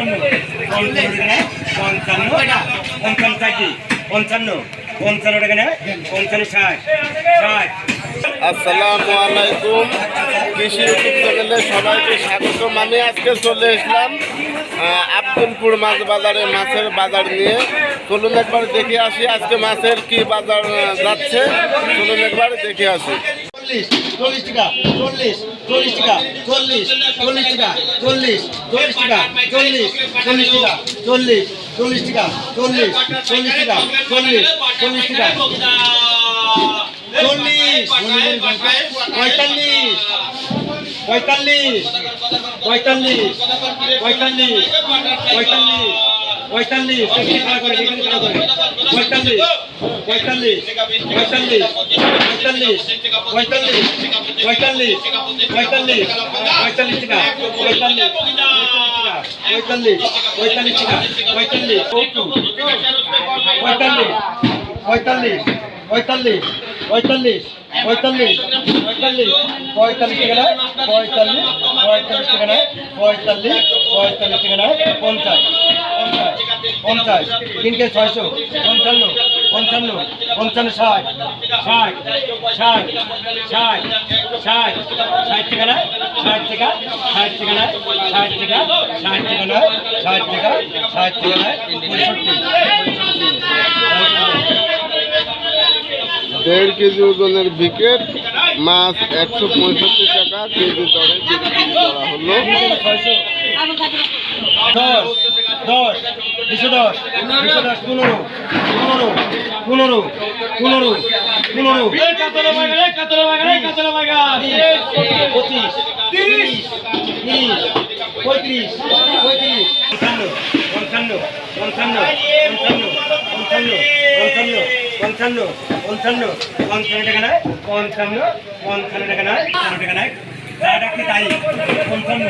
পঞ্চান্ন পঞ্চান্ন পঞ্চান্ন পঞ্চান্ন পঞ্চান্ন সবাইকে স্বাগতম আমি আজকে চলে আব্দুলপুর মাছ বাজারে, মাছের বাজার নিয়ে। চলুন একবার দেখে আসি আজকে মাছের কি বাজার যাচ্ছে। চলুন একবার দেখে আসি। চল্লিশ চল্লিশ টাকা, চল্লিশ চল্লিশ টাকা, চল্লিশ চল্লিশ টাকা, চল্লিশ চল্লিশ টাকা, চল্লিশ চল্লিশ টাকা, চল্লিশ চল্লিশ টাকা, চল্লিশ চল্লিশ টাকা, চল্লিশ চল্লিশ টাকা, চল্লিশ, পঁয়তাল্লিশ পঁয়তাল্লিশ পঁয়তাল্লিশ পঁয়তাল্লিশ পঁয়তাল্লিশ পঁয়তাল্লিশ পঁয়তাল্লিশ পঁয়তাল্লিশ পঁয়তাল্লিশ পঁয়তাল্লিশ পঁয়তাল্লিশ পঁয়তাল্লিশ পঁয়তাল্লিশ পঁয়তাল্লিশ টাকা পঁয়তাল্লিশ পঁয়তাল্লিশ পঁয়তাল্লিশ টাকা পঁয়তাল্লিশ পঁয়তাল্লিশ পঁয়তাল্লিশ পঁয়তাল্লিশ পঁয়তাল্লিশ পঁয়তাল্লিশ পঁয়তাল্লিশ পঁয়তাল্লিশ টাকা পঁয়তাল্লিশ পঁয়তাল্লিশ টাকা পঁয়তাল্লিশ পঁয়তাল্লিশ টাকা পঞ্চাশ পঞ্চাশ তিনকে ছয়শো পঞ্চান্ন পঞ্চান্ন পঞ্চান্ন ষাট ষাট ষাট ষাট ষাট ষাট টাকা নয় ষাট টাকা ষাট টাকা নয় ষাট টাকা ষাট টাকা নয় ষাট টাকা ষাট টাকা নয় পঁয়ষট্টি। দেড় কেজি ওজনের বিকেট মাছ একশো পঁয়ষট্টি টাকা কেজি দরে বিক্রি করা হলো। দশ দশ দুশো দশ দুশো পনেরো পনেরো পনেরো। পনেরো পনেরো পঁচিশ তিরিশ তিরিশ। পঁয়ত্রিশ পঁয়ত্রিশ পঞ্চান্ন পঞ্চান্ন পঞ্চান্ন পঞ্চান্ন পঞ্চান্ন পঞ্চান্ন পঞ্চান্ন পঞ্চান্ন টাকা নয় পঞ্চান্ন পঞ্চান্ন টাকা নয় টাকা নয়। তাই পঞ্চান্ন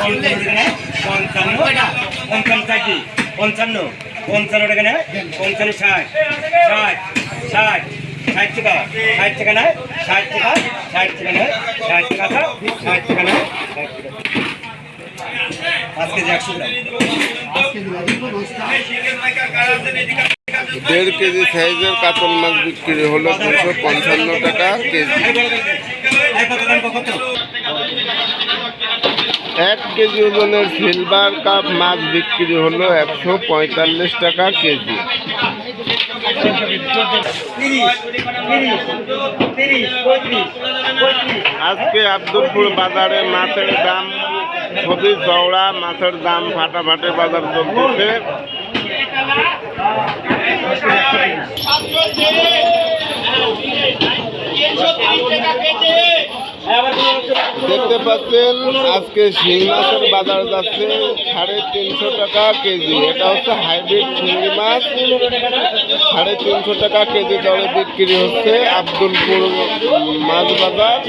পঞ্চান্ন পঞ্চান্ন পঞ্চান্ন চারটি পঞ্চান্ন পঞ্চান্ন টাকা নয় পঞ্চান্ন ষাট ষাট ষাট ষাট টাকা ষাট টাকা নয় ষাট টাকা ষাট টাকা নয় ষাট টাকা ষাট টাকা নয় ষাট টাকা। পাঁচ কেজি একশো গ্রাম। দেড় কেজি সাইজের কাতল মাছ বিক্রি হলো দুশো পঞ্চান্ন টাকা কেজি। এক কেজি ওজনের সিলভার কাপ মাছ বিক্রি হলো একশো পঁয়তাল্লিশ টাকা কেজি। আজকে আব্দুলপুর বাজারে মাছের দাম খুবই চওড়া, মাছের দাম ফাটাফাটি বাজার চলতেছে। দেখতে পাচ্ছেন, আজকে শিং মাছের বাজার যাচ্ছে সাড়ে তিনশো টাকা কেজি। এটা হচ্ছে হাইব্রিড চিংড়ি মাছ। সাড়ে তিনশো টাকা কেজি দরে বিক্রি হচ্ছে আব্দুলপুর মাছ বাজার।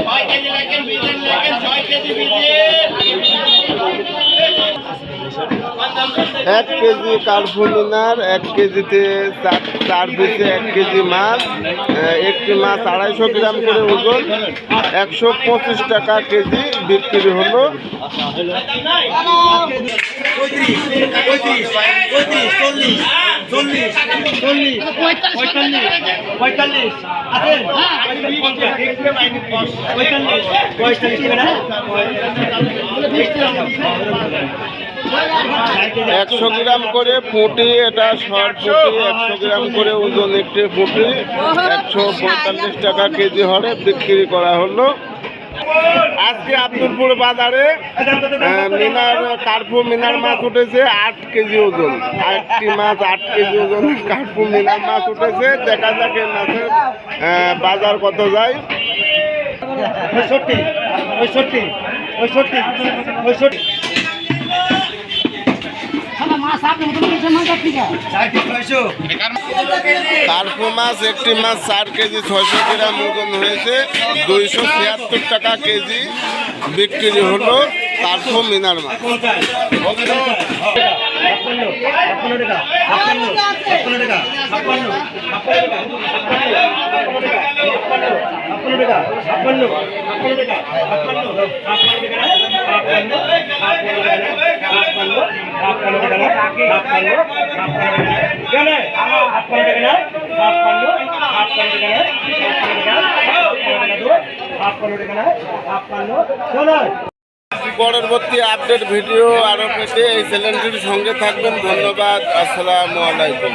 ছয় কেজি লাগেন বিজেন লাগেন ছয় কেজি বিজেন এক কেজি কার্ফুমিনার এক কেজিতে চার চার পিসে এক কেজি মাছ একটি মাছ আড়াইশো গ্রাম করে ওজন একশো পঁচিশ টাকা কেজি বিক্রি হলো পঁয়তাল্লিশ একশো গ্রাম করে পুঁটি, এটা শর্ট পুঁটি, একশো গ্রাম করে ওজন একটি পুঁটি, একশো পঁয়তাল্লিশ টাকা কেজি হরে বিক্রি করা হলো। আজকে আব্দুলপুর বাজারে মিনার কার্পু মিনার মাছ উঠেছে, আট কেজি ওজন। আটটি মাছ, আট কেজি ওজন, কার্পু মিনার মাছ উঠেছে। দেখা যাক এই মাছের বাজার কত যায়। পঁয়ষট্টি পঁয়ষট্টি পঁয়ষট্টি পঁয়ষট্টি। কার্পো মাছ একটি মাছ চার কেজি, ছয়শো গ্রাম ওজন হয়েছে। দুইশো ছিয়াত্তর টাকা কেজি বিক্রি হলো কার্পো মিনার মাছ। টাকা পরবর্তী আপডেট ভিডিও আরও পেতে এই চ্যানেলটির সঙ্গে থাকবেন। ধন্যবাদ। আসসালামু আলাইকুম।